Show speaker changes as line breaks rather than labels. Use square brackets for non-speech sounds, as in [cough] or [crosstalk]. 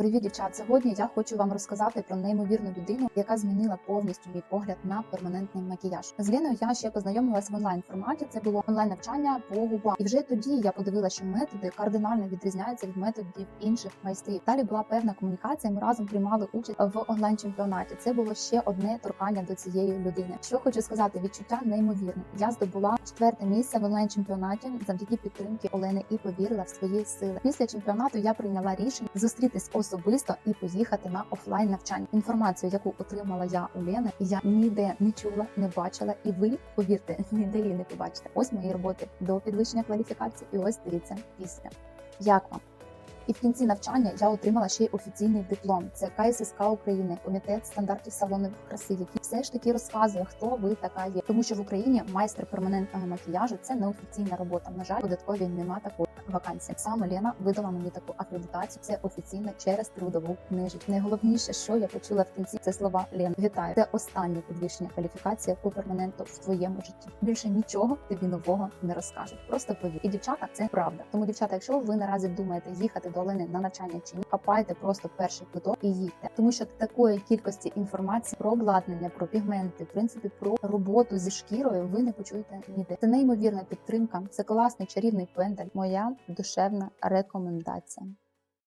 Привіт, дівчат! Сьогодні я хочу вам розказати про неймовірну людину, яка змінила повністю мій погляд на перманентний макіяж. З Леною я ще познайомилась в онлайн форматі. Це було онлайн навчання по губам. І вже тоді я подивилася, що методи кардинально відрізняються від методів інших майстрів. Далі була певна комунікація. Ми разом приймали участь в онлайн чемпіонаті. Це було ще одне торкання до цієї людини. Що хочу сказати, відчуття неймовірне. Я здобула четверте місце в онлайн чемпіонаті завдяки підтримки Олени і повірила в свої сили. Після чемпіонату я прийняла рішення зустрітись особисто і поїхати на офлайн навчання. Інформацію, яку отримала я у я ніде не чула, не бачила, і ви повірте, [laughs] ніде її не побачите. Ось мої роботи до підвищення кваліфікації, і ось дивіться після. Як вам? І в кінці навчання я отримала ще й офіційний диплом. Це КССК України, комітет стандартів салонів краси, який все ж таки розказує, хто ви така є. Тому що в Україні майстер перманентного макіяжу це неофіційна робота. На жаль, податкові нема такої вакансії. Саме Лена видала мені таку акредитацію. Це офіційно через трудову книжку. Найголовніше, що я почула в кінці, це слова Лен. Вітаю! Це останнє підвищення кваліфікації по перманенту в твоєму житті. Більше нічого тобі нового не розкажуть. Просто повір. І дівчата, це правда. Тому, дівчата, якщо ви наразі думаєте їхати до Олени на навчання чи ні, хапайте просто перший квиток і їдьте, тому що такої кількості інформації про обладнання, про пігменти, в принципі, про роботу зі шкірою ви не почуєте ніде. Це неймовірна підтримка. Це класний чарівний пендель. Моя душевна рекомендація.